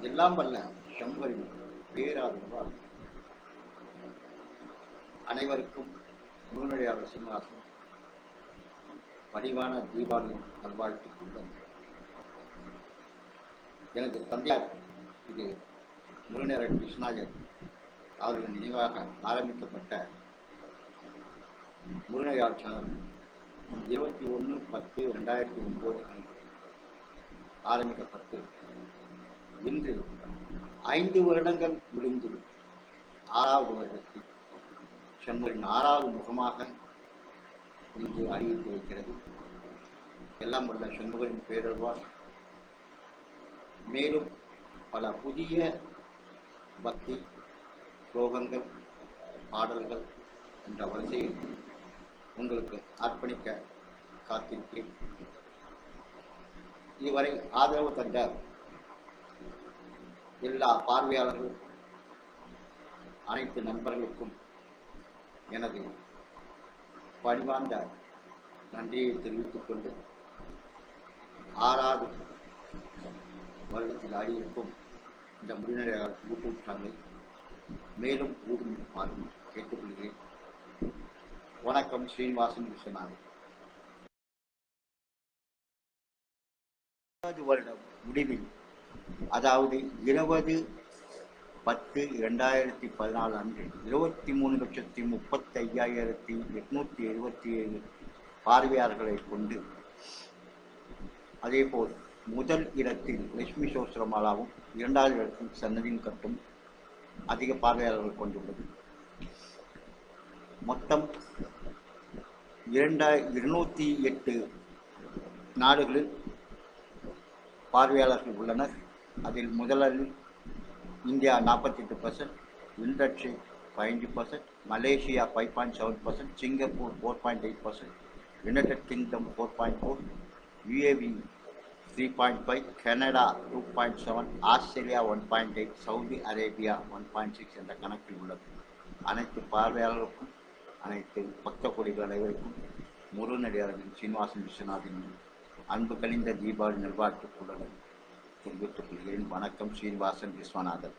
எல்லாம் வல்ல செம்பரின் பேராதரவால் அனைவருக்கும் முழுநடையாளர் சிம்மாசன் பணிவான தீபாவளி நல்வாழ்த்துக்களுடன் எனது தந்தையார் இது முருநேர கிருஷ்ணாஜர் அவர்கள் நினைவாக ஆரம்பிக்கப்பட்ட முருநேயார் சேனல். இருபத்தி ஒன்று பத்து ரெண்டாயிரத்தி ஒன்பது அன்று ஆரம்பிக்கப்பட்டு இன்று ஐந்து வருடங்கள் முடிந்து ஆறாவது வருடத்தில் செம்மரின் ஆறாவது முகமாக இன்று அறிவித்து வைக்கிறது எல்லாம் உள்ள செண்முகரின் பேரல்வார் மேலும் பல புதிய பக்தி ஸ்லோகங்கள் பாடல்கள் என்ற வரிசையில் உங்களுக்கு அர்ப்பணிக்க காத்திருக்கிறேன். இதுவரை ஆதரவு தந்த எல்லா பார்வையாளர்கள் அனைத்து நண்பர்களுக்கும் எனது பணிவார்ந்த நன்றியை தெரிவித்துக் கொண்டு ஆறாவது வருடத்தில் ஆடியிருக்கும் இந்த முடிநடையாளர் யூடியூப் சேனலை மேலும் ஊடுமாறும் கேட்டுக்கொள்கிறேன். வணக்கம் ஸ்ரீனிவாசன் விஸ்வநாதன் வருடம் முடிவில் அதாவது இருபது பத்து இரண்டாயிரத்தி பதினாலு அன்று இருபத்தி மூணு லட்சத்தி முப்பத்தி ஐயாயிரத்தி எட்நூத்தி எழுபத்தி ஏழு பார்வையாளர்களை கொண்டு அதேபோல் முதல் இடத்தில் லட்சுமி சோஸ்ரமாலாவும் இரண்டாவது இடத்தில் சன்னதியின் கட்டும் அதிக பார்வையாளர்கள் கொண்டுள்ளது. மொத்தம் இரண்டாய் இருநூத்தி எட்டு நாடுகளில் பார்வையாளர்கள் உள்ளனர். அதில் முதலில் இந்தியா நாற்பத்தி எட்டு பர்சன்ட் இண்டஸ்ட்ரி பதினஞ்சு percent Malaysia five point seven percent Singapore four point eight percent United Kingdom four point four UAE three point five Canada two point seven Australia one point eight Saudi Arabia one point six என்ற கணக்கில் உள்ளது. அனைத்து பார்வையாளர்களுக்கும் அனைத்து பக்த கொடிகள் அனைவருக்கும் முருகனடியாரின் சீனிவாசன் விஸ்வநாதின் அன்பு கழிந்த தீபாவளி நல்வாழ்த்துக்களுடன் தெரிவித்துக் கொள்கிறேன் வணக்கம் ஸ்ரீனிவாசன் விஸ்வநாதன்.